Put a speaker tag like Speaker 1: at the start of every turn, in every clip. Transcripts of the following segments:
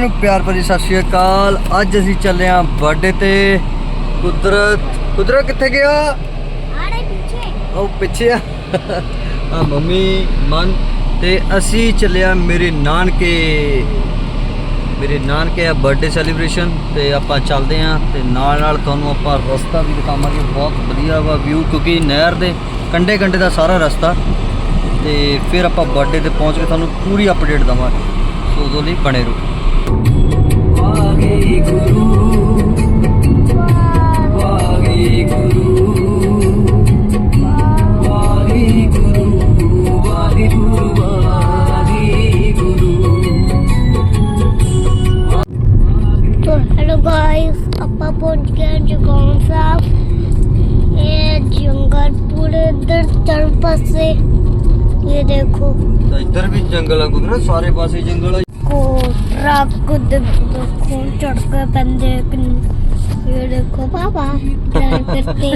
Speaker 1: ਨੂੰ ਪਿਆਰ ਭਰੀ ਸਤਿ ਸ਼੍ਰੀ ਅਕਾਲ। ਅੱਜ ਅਸੀਂ ਚੱਲੇ ਆਂ ਬਰਥਡੇ ਤੇ। ਕੁਦਰਤ ਕੁਦਰਤ ਕਿੱਥੇ ਗਿਆ?
Speaker 2: ਆੜੇ ਪਿੱਛੇ।
Speaker 1: ਉਹ ਪਿੱਛੇ ਆ। ਆ ਮੰਮੀ ਮਨ। ਤੇ ਅਸੀਂ ਚੱਲਿਆ ਮੇਰੇ ਨਾਨਕੇ। ਮੇਰੇ ਨਾਨਕੇ ਆ ਬਰਥਡੇ ਸੈਲੀਬ੍ਰੇਸ਼ਨ ਤੇ ਆਪਾਂ ਚੱਲਦੇ ਆਂ ਤੇ ਨਾਲ ਨਾਲ ਤੁਹਾਨੂੰ ਆਪਾਂ ਰਸਤਾ ਵੀ ਦਿਖਾਵਾਂਗੇ। ਬਹੁਤ ਵਧੀਆ ਵਾ ਵਿਊ ਕਿਉਂਕਿ ਨਹਿਰ ਦੇ ਕੰਡੇ ਕੰਡੇ ਦਾ ਸਾਰਾ ਰਸਤਾ। ਤੇ ਫਿਰ ਆਪਾਂ ਬਰਥਡੇ ਤੇ ਪਹੁੰਚ ਕੇ ਤੁਹਾਨੂੰ ਪੂਰੀ ਅਪਡੇਟ ਦਵਾਂਗੇ। ਸੋ ਉਦੋਂ ਲਈ ਬਣੇ ਰਹੋ।
Speaker 2: पहुँच ये इधर से ये देखो। तो इधर भी जंगल है
Speaker 1: सारे पास जंगल है। ਆ
Speaker 2: ਕੋ ਦੇਖੋ ਚੜ ਕੇ ਪੈਂਦੇ ਕਿੰਨ- ਇਹ ਦੇਖੋ ਪਾਪਾ ਡਰਾਈਵ ਕਰਤੇ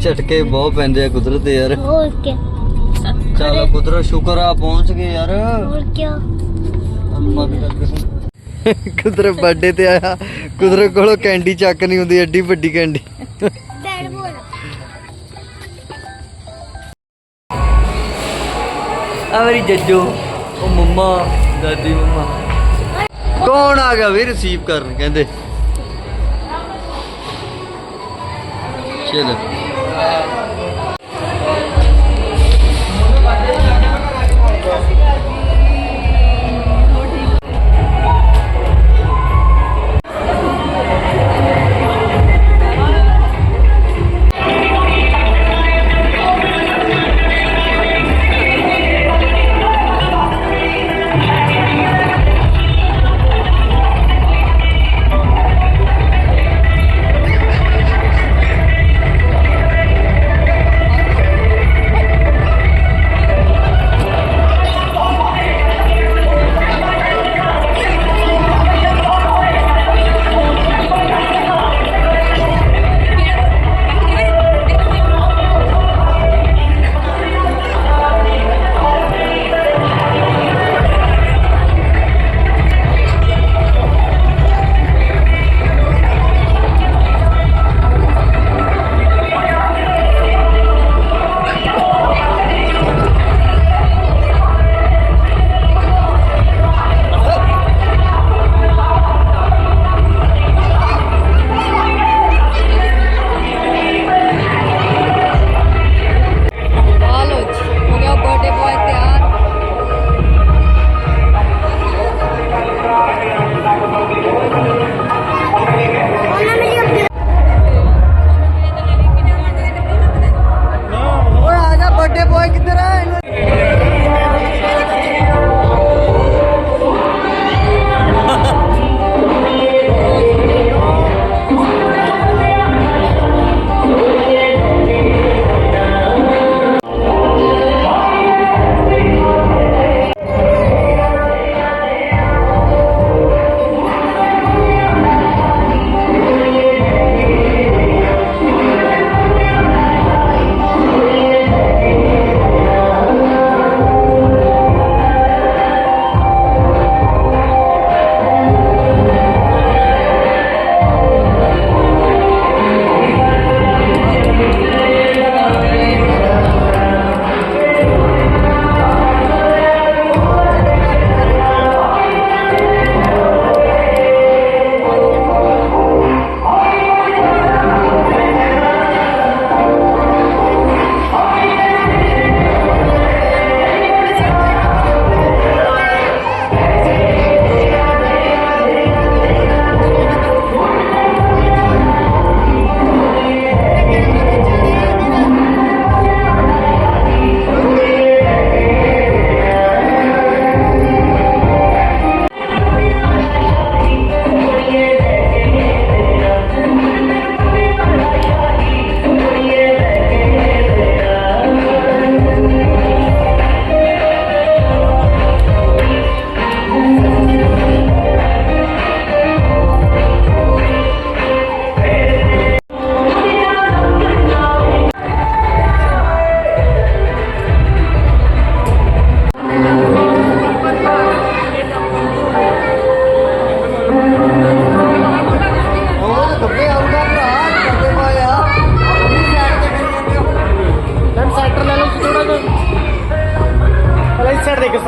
Speaker 1: ਝਟਕੇ ਬਹੁਤ ਪੈਂਦੇ ਆ ਕੁਦਰਤ ਦੇ ਯਾਰ।
Speaker 2: ਹੋਰ ਕੀ।
Speaker 1: ਚਲ ਕੁਦਰਤ ਸ਼ੁਕਰ ਆ ਪਹੁੰਚ ਗਏ ਯਾਰ।
Speaker 2: ਹੋਰ ਕੀ।
Speaker 1: ਕੁਦਰਤ ਬਰਥਡੇ ਤੇ ਆਇਆ। ਕੁਦਰਤ ਕੋਲੋਂ ਕੈਂਡੀ ਚੱਕ ਨਹੀਂ ਹੁੰਦੀ ਐਡੀ ਵੱਡੀ ਕੈਂਡੀ
Speaker 2: ਬੈਡ ਬੋਲ।
Speaker 1: ਆ ਮੇਰੀ ਜੱਜੋ ਉਹ ਮੰਮਾ ਦਾਦੀ ਮੰਮਾ। ਕੌਣ ਆ ਗਿਆ ਵੀ ਰਿਸੀਵ ਕਰਨ ਕਹਿੰਦੇ। ਚਲੋ।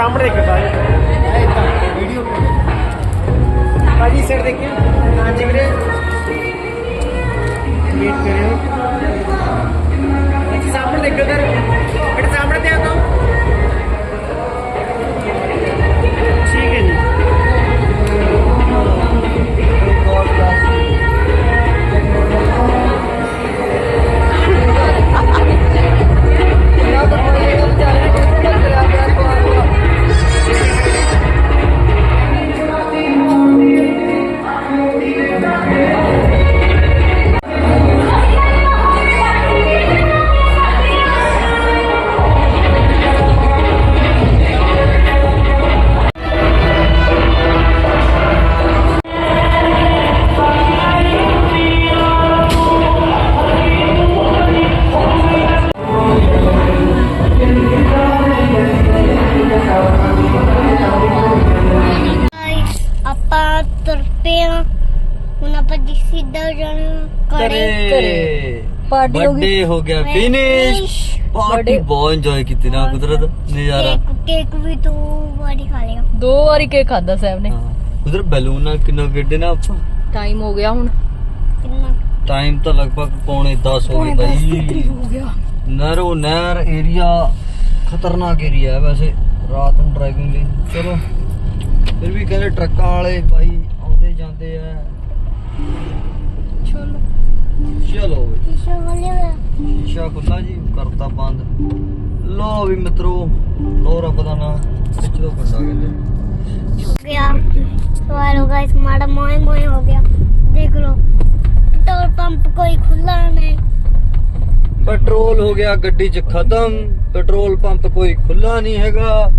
Speaker 2: ਸਾਹਮਣੇ ਇੱਕ
Speaker 1: ਸਾਈ
Speaker 3: ਪਾਰਟੀ ਹੋ ਗਈ।
Speaker 1: ਬਰਥਡੇ ਹੋ ਗਿਆ ਫਿਨਿਸ਼ ਪਾਰਟੀ ਬਹੁਤ ਇੰਜੋਏ ਕੀਤੀ ਨਾ ਕੁਦਰਤ ਨਜ਼ਾਰਾ।
Speaker 2: ਕੇਕ ਕੇਕ ਵੀ ਤੂੰ ਵਾਰੀ ਖਾ ਲਿਆ।
Speaker 3: ਦੋ ਵਾਰੀ ਕੇਕ ਖਾਦਾ ਸਾਹਿਬ ਨੇ।
Speaker 1: ਕੁਦਰਤ ਬੈਲੂਨ ਨਾਲ ਕਿੰਨਾ ਖੇਡੇ ਨਾ ਆਪਾਂ।
Speaker 3: ਟਾਈਮ ਹੋ ਗਿਆ ਹੁਣ।
Speaker 2: ਕਿੰਨਾ?
Speaker 1: ਟਾਈਮ ਤਾਂ ਲਗਭਗ ਪੌਣੇ 10 ਹੋ ਗਏ ਬਾਈ।
Speaker 3: ਹੋ ਗਿਆ।
Speaker 1: ਨਹਿਰੋ ਨਹਿਰ ਏਰੀਆ ਖਤਰਨਾਕ ਏਰੀਆ ਹੈ ਵੈਸੇ। ਰਾਤ ਨੂੰ ਡਰਾਈਵਿੰਗ ਲਈ। ਚਲੋ ਫਿਰ ਵੀ ਕਹਿੰਦੇ ਟਰੱਕਾਂ ਵਾਲੇ ਬਾਈ ਆਉਂਦੇ ਜਾਂਦੇ ਆ।
Speaker 3: ਚਲੋ।
Speaker 1: ਲੋ
Speaker 2: ਹੋ ਗਿਆ।
Speaker 1: ਪੈਟਰੋਲ ਹੋ ਗਿਆ ਗੱਡੀ 'ਚ ਖਤਮ। ਪੈਟਰੋਲ ਪੰਪ ਕੋਈ ਖੁੱਲਾ ਨਹੀਂ ਹੈਗਾ।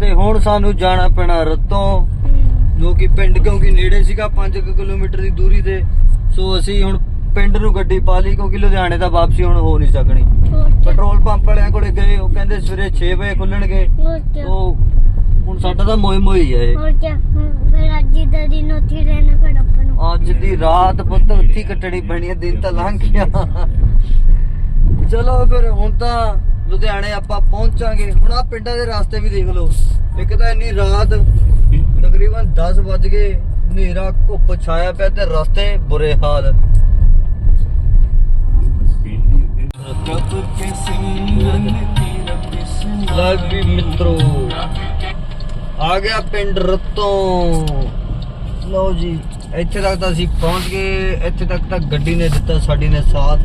Speaker 1: ਤੇ ਹੁਣ ਸਾਨੂੰ ਜਾਣਾ ਪੈਣਾ ਰਤੋਂ। ਜੋ ਕਿ ਪਿੰਡ ਕਿਉਂਕਿ ਨੇੜੇ ਸੀਗਾ 5 ਕਿਲੋਮੀਟਰ ਦੀ ਦੂਰੀ ਤੇ। ਸੋ ਅਸੀਂ ਹੁਣ ਪਿੰਡ ਨੂੰ ਗੱਡੀ ਪਾ ਲਈ ਕਿਉਂਕਿ ਲੁਧਿਆਣੇ ਦਾ ਵਾਪਸੀ ਹੁਣ ਹੋ ਨਹੀਂ ਸਕਣੀ। ਪੈਟਰੋਲ ਪੰਪ ਵਾਲਿਆਂ ਕੋਲੇ ਗਏ ਉਹ ਕਹਿੰਦੇ ਸਵੇਰੇ 6 ਵਜੇ ਖੁੱਲਣਗੇ। ਉਹ ਹੁਣ ਸਾਡਾ ਤਾਂ ਮੋਏ ਮੋਏ ਹੈ ਅੱਜ ਦੀ ਰਾਤ ਪੁੱਤ ਉੱਥੇ ਕੱਟਣੀ ਪੈਣੀ ਹੈ ਦਿਨ ਤਾਂ ਲੰਘ ਗਿਆ। ਚਲੋ ਫਿਰ ਹੁਣ ਤਾਂ ਲੁਧਿਆਣੇ ਆਪਾਂ ਪਹੁੰਚਾਂਗੇ। ਹੁਣ ਆ ਪਿੰਡਾਂ ਦੇ ਰਸਤੇ ਵੀ ਦੇਖ ਲਓ। ਇੱਕ ਤਾਂ ਇੰਨੀ ਰਾਤ ਤਕਰੀਬਨ 10 ਵਜ ਗਏ ਹਨੇਰਾ ਘੁੱਪ ਛਾਇਆ ਪਿਆ ਤੇ ਰਸਤੇ ਬੁਰੇ ਹਾਲ। ਲੱਗ ਵੀ ਮਿੱਤਰੋ। ਆ ਗਿਆ ਪਿੰਡ ਰਤੋਂ। ਲਓ ਜੀ, ਇੱਥੇ ਤੱਕ ਤਾਂ ਅਸੀਂ ਪਹੁੰਚ ਗਏ। ਇੱਥੇ ਤੱਕ ਤਾਂ ਗੱਡੀ ਨੇ ਦਿੱਤਾ, ਸਾਡੀ ਨੇ ਸਾਥ।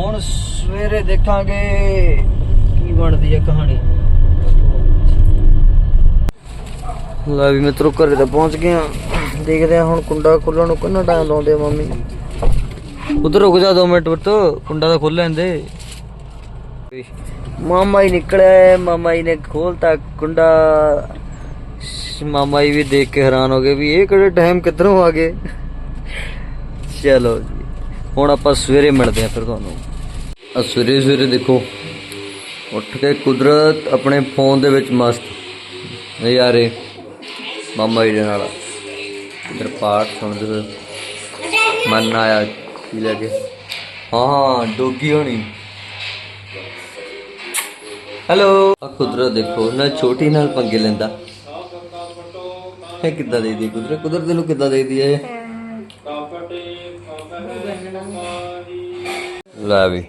Speaker 1: ਹੁਣ ਸਵੇਰੇ ਦੇਖਾਂਗੇ ਕੀ ਬਣਦੀ ਹੈ ਕਹਾਣੀ। ਲੈ ਵੀ ਮਿੱਤਰੋ, ਘਰੇ ਤਾਂ ਪਹੁੰਚ ਗਏ ਆ ਦੇਖਦੇ ਆ ਹੁਣ ਕੁੰਡਾ ਖੁੱਲਣ ਨੂੰ ਕਿੰਨਾ ਟਾਈਮ ਲਾਉਂਦੇ ਆ ਮੰਮੀ। ਉਧਰ ਰੁਕ ਜਾ 2 ਮਿੰਟ ਪੁੱਤ, ਕੁੰਡਾ ਤਾਂ ਖੋਲ ਲੈਂਦੇ ਮਾਮਾ ਹੀ ਨਿਕਲਿਆ ਮਾਮਾ ਹੀ ਨੇ ਖੋਲਤਾ ਕੁੰਡਾ। ਮਾਮਾ ਜੀ ਵੀ ਦੇਖ ਕੇ ਹੈਰਾਨ ਹੋ ਗਏ ਵੀ ਇਹ ਕਿਹੜੇ ਟਾਈਮ ਕਿੱਧਰੋਂ ਆ ਗਏ। ਚਲੋ ਜੀ, ਹੁਣ ਆਪਾਂ ਸਵੇਰੇ ਮਿਲਦੇ ਆ ਫਿਰ ਤੁਹਾਨੂੰ। ਆ ਸਵੇਰੇ ਸਵੇਰੇ ਦੇਖੋ, ਉੱਠ ਕੇ ਕੁਦਰਤ ਆਪਣੇ ਫੋਨ ਦੇ ਵਿੱਚ ਮਸਤ। ਨਜ਼ਾਰੇ, ਮਾਮਾ ਜੀ ਦੇ ਨਾਲ। ਇਧਰ ਪਾਠ ਸੁਣਦੇ ਹੋਏ ਮਨ ਆਇਆ। ਕੀ। ਲੱਗੇ ਹਾਂ ਹਾਂ ਡੋਗੀ ਹੋਣੀ। ਹੈਲੋ ਆ ਕੁਦਰਤ ਦੇਖੋ, ਨਾ ਛੋਟੀ ਨਾਲ ਪੰਗੇ ਲੈਂਦਾ। ਇਹ ਕਿੱਦਾਂ ਦੇ ਕੁਦਰਤ? ਕੁਦਰਤ ਨੂੰ ਕਿੱਦਾਂ ਦੇ ਦੀ ਲੈ ਵੀ,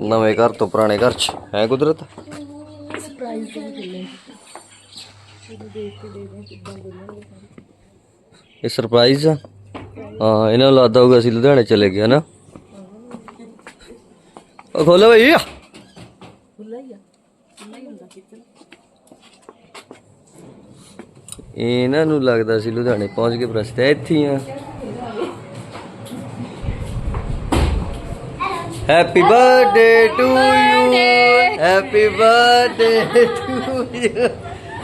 Speaker 1: ਨਵੇਂ ਘਰ ਤੋਂ ਪੁਰਾਣੇ ਘਰ ਚ। ਹੈ ਕੁਦਰਤ? ਇਹ ਸਰਪ੍ਰਾਈਜ਼ ਆ। ਹਾਂ, ਇਹਨਾਂ ਨੂੰ ਲੱਗਦਾ ਹੋਊਗਾ ਅਸੀਂ ਲੁਧਿਆਣੇ ਚਲੇ ਗਏ ਨਾ ਉਹ ਖੋਲੋ ਭਈ ਇਹਨਾਂ ਨੂੰ ਲੱਗਦਾ ਸੀ ਲੁਧਿਆਣੇ ਪਹੁੰਚ ਗਏ, ਪਰ ਇੱਥੇ ਹੀ ਆ happy birthday to you happy birthday to you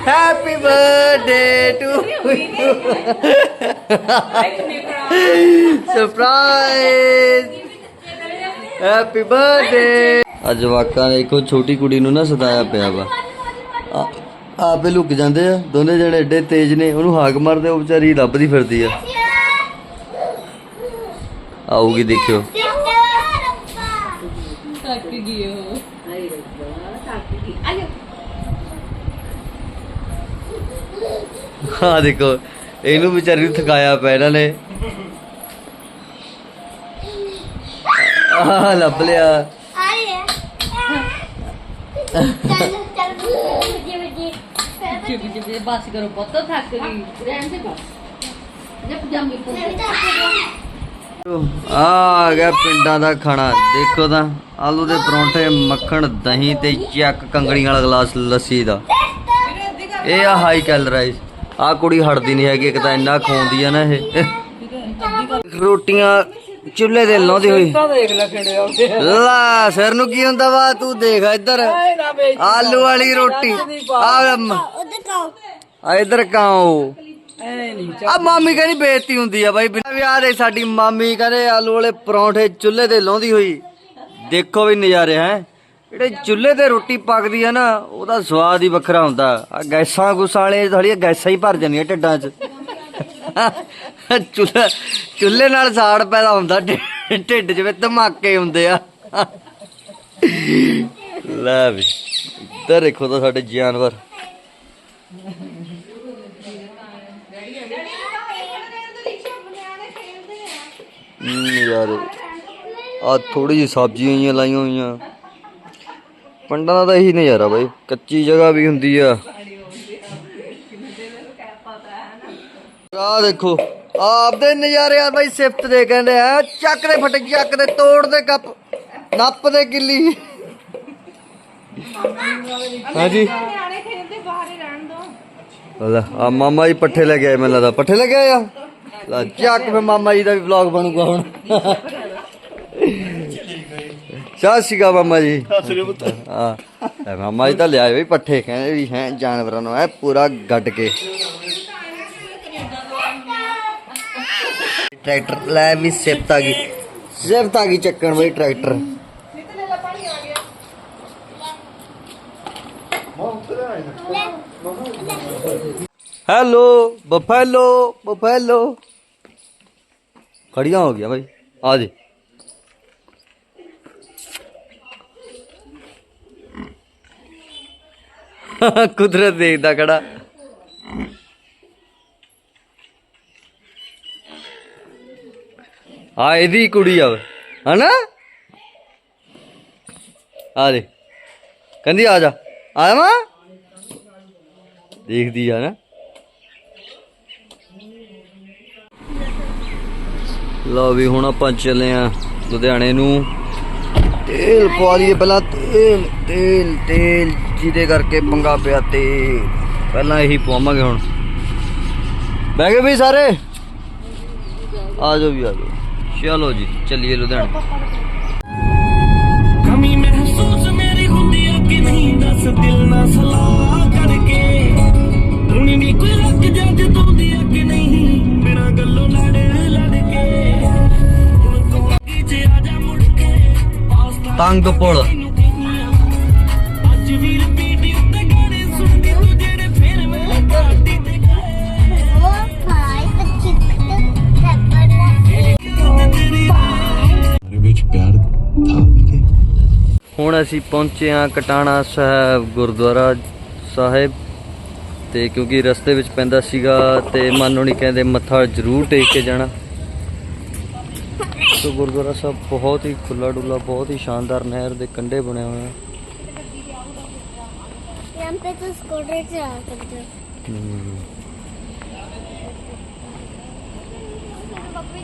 Speaker 1: happy birthday to you surprise happy birthday ਅੱਜ ਵਾਕਾਂ ਨੇ ਇੱਕੋ ਛੋਟੀ ਕੁੜੀ ਨੂੰ ਨਾ ਸਤਾਇਆ ਪਿਆ ਵਾ। ਆਪੇ ਲੁਕ ਜਾਂਦੇ ਆ। ਦੋਨੇ ਜਣੇ ਐਡੇ ਤੇਜ਼ ਨੇ, ਉਹਨੂੰ ਹਾਕ ਮਾਰਦੇ ਉਹ ਵਿਚਾਰੀ ਲੱਭਦੀ ਫਿਰਦੀ ਆ। ਆਊਗੀ ਦੇਖਿਓ।
Speaker 3: ਥੱਕ ਗਈ ਉਹ
Speaker 1: ਹਾਂ ਦੇਖੋ, ਇਹਨੂੰ ਵਿਚਾਰੀ ਨੂੰ ਥਕਾਇਆ ਪਿਆ ਇਹਨਾਂ ਨੇ। ਲੱਭ ਲਿਆ। ਆ। ਗਿਆ ਪਿੰਡਾਂ ਦਾ ਖਾਣਾ। ਦੇਖੋ ਤਾਂ ਆਲੂ ਦੇ ਪਰੌਂਠੇ ਮੱਖਣ ਦਹੀਂ ਤੇ ਚੱਕ ਕੰਗਣੀ ਵਾਲਾ ਗਲਾਸ ਲੱਸੀ ਦਾ। ਇਹ ਆ ਹਾਈ ਕੈਲਰਾਈਜ਼ ਆ ਕੁੜੀ ਹਟਦੀ ਨਹੀਂ ਹੈਗੀ ਇੱਕ ਤਾਂ ਇੰਨਾ ਖਾਉਂਦੀ ਆ ਨਾ ਇਹ। ਰੋਟੀਆਂ ਚੁੱਲ੍ਹੇ ਤੇ ਲਾਉਂਦੀ ਹੋਈ।
Speaker 3: ਲਾ
Speaker 1: ਸਿਰ ਨੂੰ ਕੀ ਹੁੰਦਾ ਵਾ? ਤੂੰ ਦੇਖ ਇੱਧਰ। ਆਲੂ ਵਾਲੀ ਰੋਟੀ। ਆ
Speaker 2: ਮ-
Speaker 1: ਆ ਇੱਧਰ ਕਾਉ ਆ ਮਾਮੀ ਕਹਿੰਦੀ ਬੇਇੱਜ਼ਤੀ ਹੁੰਦੀ ਆ ਬਾਈ। ਬਿਨਾਂ ਵਿਆਹ ਦੇ ਸਾਡੀ ਮਾਮੀ ਕਹਿੰਦੇ ਆਲੂ ਵਾਲੇ ਪਰੌਂਠੇ ਚੁੱਲ੍ਹੇ ਤੇ ਲਾਉਂਦੀ ਹੋਈ। ਦੇਖੋ ਵੀ ਨਜ਼ਾਰੇ ਹੈ। ਜਿਹੜੇ ਚੁੱਲ੍ਹੇ ਤੇ ਰੋਟੀ ਪੱਕਦੀ ਆ ਨਾ ਉਹਦਾ ਸਵਾਦ ਹੀ ਵੱਖਰਾ ਹੁੰਦਾ। ਆ ਗੈਸਾਂ ਗੁੱਸਾਂ ਵਾਲੇ ਥੋੜੀਆਂ ਗੈਸਾਂ ਹੀ ਭਰ ਜਾਂਦੀਆਂ ਢਿੱਡਾਂ 'ਚ। ਚੁੱਲ੍ਹਾ, ਚੁੱਲ੍ਹੇ ਨਾਲ ਸਾੜ ਪੈਦਾ ਹੁੰਦਾ ਢਿੱਡ 'ਚ ਵੀ ਧਮਾਕੇ ਹੁੰਦੇ ਆ। ਲੈ ਵੀ, ਇੱਧਰ ਦੇਖੋ ਤਾਂ ਸਾਡੇ ਜਾਨਵਰ। ਯਾਰ ਆ ਥੋੜੀ ਜਿਹੀ ਸਬਜ਼ੀਆਂ ਜਿਹੀਆਂ ਲਾਈਆਂ ਹੋਈਆਂ। ਪਿੰਡਾਂ ਦਾ ਤਾਂ ਇਹੀ ਨਜ਼ਾਰਾ ਬਾਈ, ਕੱਚੀ ਜਗ੍ਹਾ ਵੀ ਹੁੰਦੀ ਆ। ਆ ਦੇਖੋ। ਆਪਦੇ ਨਜ਼ਾਰੇ ਆ ਬਾਈ ਸਿਫਤ ਦੇ ਕਹਿੰਦੇ ਆ। ਚੱਕ ਦੇ ਫਟ ਚੱਕ ਦੇ ਤੋੜ ਦੇ ਕੱਪ ਨੱਪ ਦੇ ਕਿੱਲੀ ਹਾਂਜੀ। ਲੈ ਆ ਮਾਮਾ ਜੀ ਪੱਠੇ ਲੈ ਕੇ ਆਏ ਮੈਨੂੰ ਲੱਗਦਾ। ਪੱਠੇ ਲੈ ਕੇ ਆਏ ਆ? ਲੈ ਚੱਕ ਫੇ ਮਾਮਾ ਜੀ ਦਾ ਵੀ ਵਲੌਗ ਬਣੂਗਾ ਹੁਣ। ਸਤਿ ਸ਼੍ਰੀ ਅਕਾਲ ਮਾਮਾ ਜੀ। ਹਾਂ। ਮਾਮਾ ਜੀ ਤਾਂ ਲਿਆਏ ਵੀ ਪੱਠੇ ਕਹਿੰਦੇ ਵੀ ਹੈ ਜਾਨਵਰਾਂ ਨੂੰ ਐ ਪੂਰਾ ਗੱਡ ਕੇ। ਟਰੈਕਟਰ, ਲੈ ਵੀ ਸਿਫਤ ਆ ਗਈ। ਸਿਫਤ ਆ ਗਈ ਚੱਕਣ ਬਈ ਟਰੈਕਟਰ। ਹੈਲੋ ਬਫੈਲੋ ਬਫੈਲੋ ਖੜੀਆਂ ਹੋ ਗਿਆ ਭਾਈ ਆ ਜੇ। ਕੁਦਰਤ ਦੇਖਦਾ ਖੜਾ। ਆ ਇਹਦੀ ਕੁੜੀ ਆ ਹਨਾ? ਆ ਦੇ। ਕਹਿੰਦੀ ਆ ਜਾ। ਆ ਮਾ ਦੇਖਦੀ ਆ ਨਾ। ਲਓ ਵੀ ਹੁਣ ਆਪਾਂ ਚੱਲੇ ਆ ਲੁਧਿਆਣੇ ਨੂੰ। ਤੇਲ ਪਵਾ ਲਈਏ ਪਹਿਲਾਂ ਤੇਲ ਤੇਲ ਤੇਲ, ਜਿਹਦੇ ਕਰਕੇ ਪੰਗਾ ਪਿਆ ਤੇ ਪਹਿਲਾਂ ਇਹੀ ਪਵਾਵਾਂਗੇ ਹੁਣ। ਬਹਿ ਗਏ ਵੀ ਸਾਰੇ? ਆ ਜਾਓ ਵੀ, ਆ ਜਾਓ। ਚਲੋ ਜੀ ਚੱਲੀਏ ਲੁਧਿਆਣੇ।
Speaker 4: ਕਮੀ ਮਹਿਸੂਸ ਮੇਰੀ ਹੁੰਦੀ ਆ ਕਿ ਨਹੀਂ ਦੱਸ ਦਿਲ ਨਾ ਸਲਾਹ ਕਰਕੇ। ਹੁਣ ਵੀ ਕੋਈ ਰੱਖ ਜੱਜ ਦੋਂਦੀ ਆ ਕਿ ਨਹੀਂ ਬਿਨਾ ਗੱਲੋਂ ਲੜ ਲੜ ਕੇ ਹੁਣ ਤੂੰ ਜੇ ਆ ਜਾ ਮੁੜ ਕੇ ਆਸਤਾ
Speaker 1: ਤੰਗ ਪੁਲ। ਅਸੀਂ ਪਹੁੰਚੇ ਹਾਂ ਕਟਾਣਾ ਸਾਹਿਬ ਗੁਰਦੁਆਰਾ ਸਾਹਿਬ ਤੇ ਕਿਉਂਕਿ ਰਸਤੇ ਵਿੱਚ ਪੈਂਦਾ ਸੀਗਾ ਤੇ ਮਨ ਹੋਣੀ ਕਹਿੰਦੇ ਮੱਥਾ ਜ਼ਰੂਰ ਟੇਕ ਕੇ ਜਾਣਾ ਸੋ ਗੁਰਦੁਆਰਾ ਸਾਹਿਬ ਬਹੁਤ ਹੀ ਖੁੱਲਾ ਡੁੱਲਾ ਬਹੁਤ ਹੀ ਸ਼ਾਨਦਾਰ ਨਹਿਰ ਦੇ ਕੰਢੇ ਬਣਿਆ ਹੋਇਆ
Speaker 2: यहाँ पे तो स्कूटर चला सकते हो
Speaker 1: ਹਮ,
Speaker 2: पप्पी